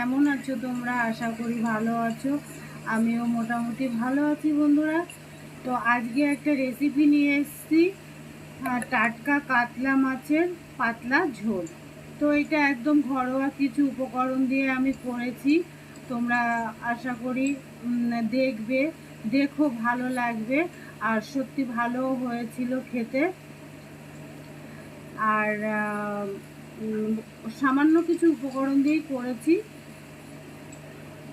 কেমন আছো তোমরা? আশা করি ভালো আছো। আমিও মোটামুটি ভালো আছি বন্ধুরা। তো আজকে একটা রেসিপি নিয়ে এসেছি। টাটকা কাতলা মাছের পাতলা ঝোল। তো এটা একদম ঘরোয়া কিছু উপকরণ দিয়ে আমি করেছি। তোমরা আশা করি দেখবে। দেখো, ভালো লাগবে। আর সত্যি ভালো হয়েছিল খেতে। আর সামান্য কিছু উপকরণ দিয়েই করেছি।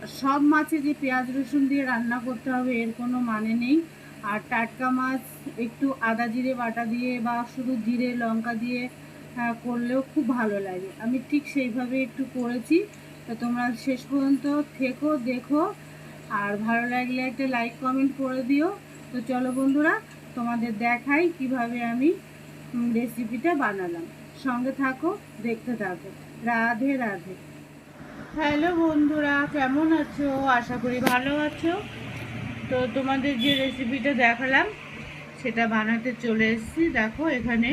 সব মাছে যে পেঁয়াজ রসুন দিয়ে রান্না করতে হবে এর কোনো মানে নেই। আর টাটকা মাছ একটু আদা জিরে বাটা দিয়ে বা শুধু জিরে লঙ্কা দিয়ে আহ, করলেও খুব ভালো লাগে। আমি ঠিক সেইভাবে একটু করেছি। তো তোমরা শেষ পর্যন্ত থেকো দেখো। আর ভালো লাগলে একটা লাইক কমেন্ট করে দিও। তো চলো বন্ধুরা তোমাদের দেখাই কীভাবে আমি রেসিপিটা বানালাম। সঙ্গে থাকো দেখতে থাকো। রাধে রাধে। হ্যালো বন্ধুরা, কেমন আছো? আশা করি ভালো আছো। তো তোমাদের যে রেসিপিটা দেখালাম, সেটা বানাতে চলে এসেছি। দেখো, এখানে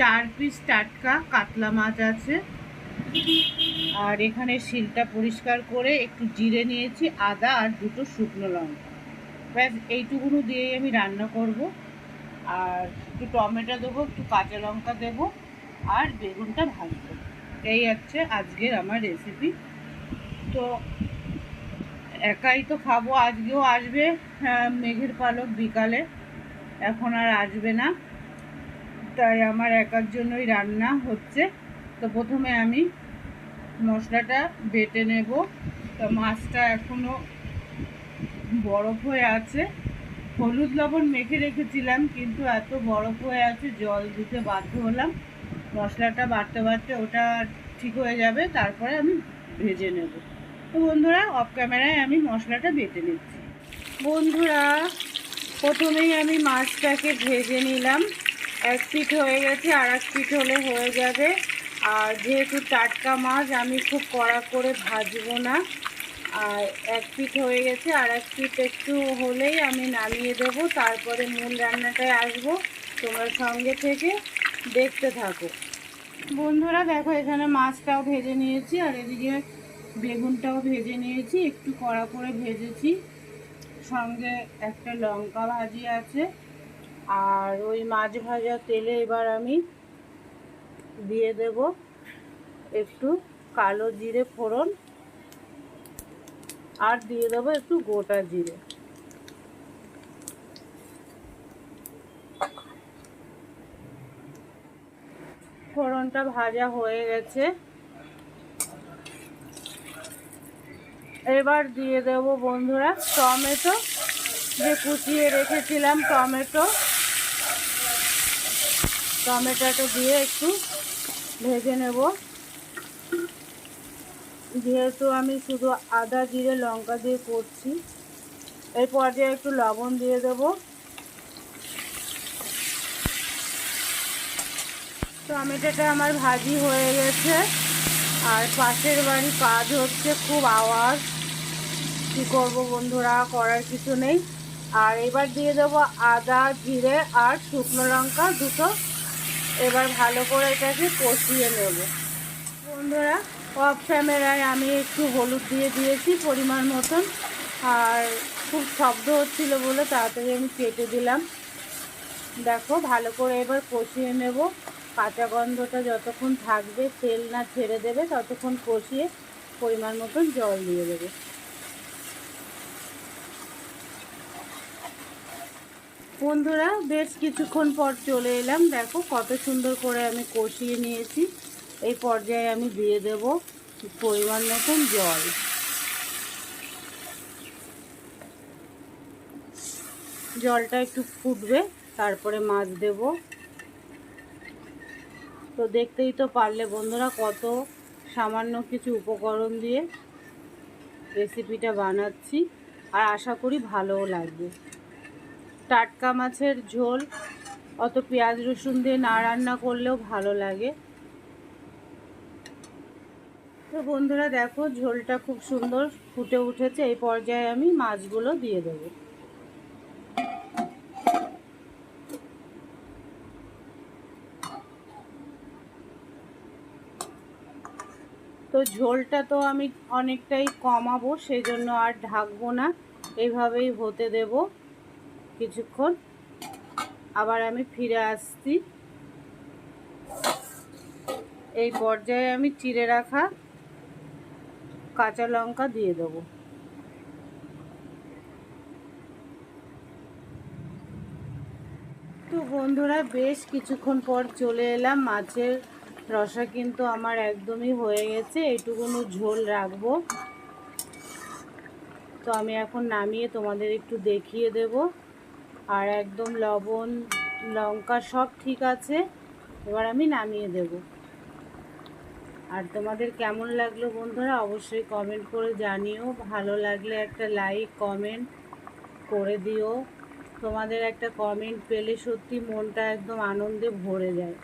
চার পিস টাটকা কাতলা মাছ আছে। আর এখানে শিলটা পরিষ্কার করে একটু জিরে নিয়েছি, আদা আর দুটো শুকনো লঙ্কা। ব্যাস, এইটুকুনো দিয়েই আমি রান্না করব। আর একটু টমেটো দেবো, একটু কাঁচা লঙ্কা দেবো, আর বেগুনটা ভাজবো। এই হচ্ছে আজকের আমার রেসিপি তো একাই তো খাব আজকেও আসবে আহ, মেঘের পালক বিকালে। এখন আর আসবে না। তাই আমার একার জন্যই রান্না হচ্ছে। তো প্রথমে আমি মশলাটা বেটে নেব। তো মাছটা এখনও বরফ হয়ে আছে। হলুদ লবণ মেখে রেখেছিলাম কিন্তু এত বরফ হয়ে আছে জল দিতে বাধ্য হলাম। মশলাটা বাড়তে বাড়তে ওটা ঠিক হয়ে যাবে, তারপরে আমি ভেজে নেব। তো বন্ধুরা অফ ক্যামেরায় আমি মশলাটা বেটে নিচ্ছি। বন্ধুরা, প্রথমেই আমি মাছটাকে ভেজে নিলাম। এক পিঠ হয়ে গেছে আর এক পিঠ হলে হয়ে যাবে। আর যেহেতু টাটকা মাছ, আমি খুব কড়া করে ভাজবো না। আর এক পিঠ হয়ে গেছে আর এক পিঠ একটু হলেই আমি নামিয়ে দেবো। তারপরে মূল রান্নাটায় আসব, তোমরা সঙ্গে থেকে দেখতে থাকো। বন্ধুরা, দেখো এখানে মাছটাও ভেজে নিয়েছি আর এদিকে বেগুনটাও ভেজে নিয়েছি। একটু কড়া করে ভেজেছি। সঙ্গে একটা লঙ্কা ভাজি আছে। আর ওই মাছ ভাজা তেলে এবার আমি দিয়ে দেব একটু কালো জিরে ফোড়ন। আর দিয়ে দেবো একটু গোটা জিরে। ফোড়নটা ভাজা হয়ে গেছে। এবার দিয়ে দেব বন্ধুরা টমেটো। যে কুচিয়ে রেখেছিলাম টমেটো। টমেটোটা দিয়ে একটু ভেজে নেব। যেহেতু আমি শুধু আদা, জিরে, লঙ্কা দিয়ে করছি এই পর্যায়ে একটু লবণ দিয়ে দেব। টমেটোটা আমার ভাজি হয়ে গেছে। আর পাশের বাড়ি কাজ হচ্ছে, খুব আওয়াজ। কী করব বন্ধুরা, করার কিছু নেই। আর এবার দিয়ে দেবো আদা, জিরে আর শুকনো লঙ্কা দুটো। এবার ভালো করে এটাকে কষিয়ে নেব। বন্ধুরা অফ ক্যামেরায় আমি একটু হলুদ দিয়ে দিয়েছি পরিমাণ মতন। আর খুব শব্দ হচ্ছিল বলে তাড়াতাড়ি আমি কেটে দিলাম। দেখো, ভালো করে এবার কষিয়ে নেব। কাঁচা গন্ধটা যতক্ষণ থাকবে, তেল না ছেড়ে দেবে, ততক্ষণ কষিয়ে পরিমাণ মতন জল দিয়ে দেবে। বন্ধুরা, বেশ কিছুক্ষণ পর চলে এলাম। দেখো কত সুন্দর করে আমি কষিয়ে নিয়েছি। এই পর্যায়ে আমি দিয়ে দেব পরিমাণ মতন জল। জলটা একটু ফুটবে, তারপরে মাছ দেব। তো দেখতেই তো পারলে বন্ধুরা কত সামান্য কিছু উপকরণ দিয়ে রেসিপিটা বানাচ্ছি। আর আশা করি ভালোও লাগবে। টাটকা মাছের ঝোল, অত পেঁয়াজ রসুন দিয়ে না রান্না করলেও ভালো লাগে। তো বন্ধুরা দেখো, ঝোলটা খুব সুন্দর ফুটে উঠেছে। এই পর্যায়ে আমি মাছগুলো দিয়ে দেবো। তো ঝোলটা তো আমি অনেকটাই কমাবো সেই জন্য আর ঢাকবো না। এইভাবেই হতে দেব কিছুক্ষণ। আবার আমি ফিরে আসছি। এই পর্যায়ে আমি চিড়ে রাখা কাঁচা লঙ্কা দিয়ে দেবো। তো বন্ধুরা, বেশ কিছুক্ষণ পর চলে এলাম মাছের রসা কিন্তু আমার একদমই হয়ে গেছে, এইটুকুনো ঝোল রাখব। তো আমি এখন নামিয়ে তোমাদের একটু দেখিয়ে দেব। আর একদম লবণ, লঙ্কা সব ঠিক আছে, এবার আমি নামিয়ে দেব। আর তোমাদের কেমন লাগল বন্ধুরা, অবশ্যই কমেন্ট করে জানিও। ভালো লাগলে একটা লাইক কমেন্ট করে দিও। তোমাদের একটা কমেন্ট পেলে সত্যি মনটা একদম আনন্দে ভরে যায়।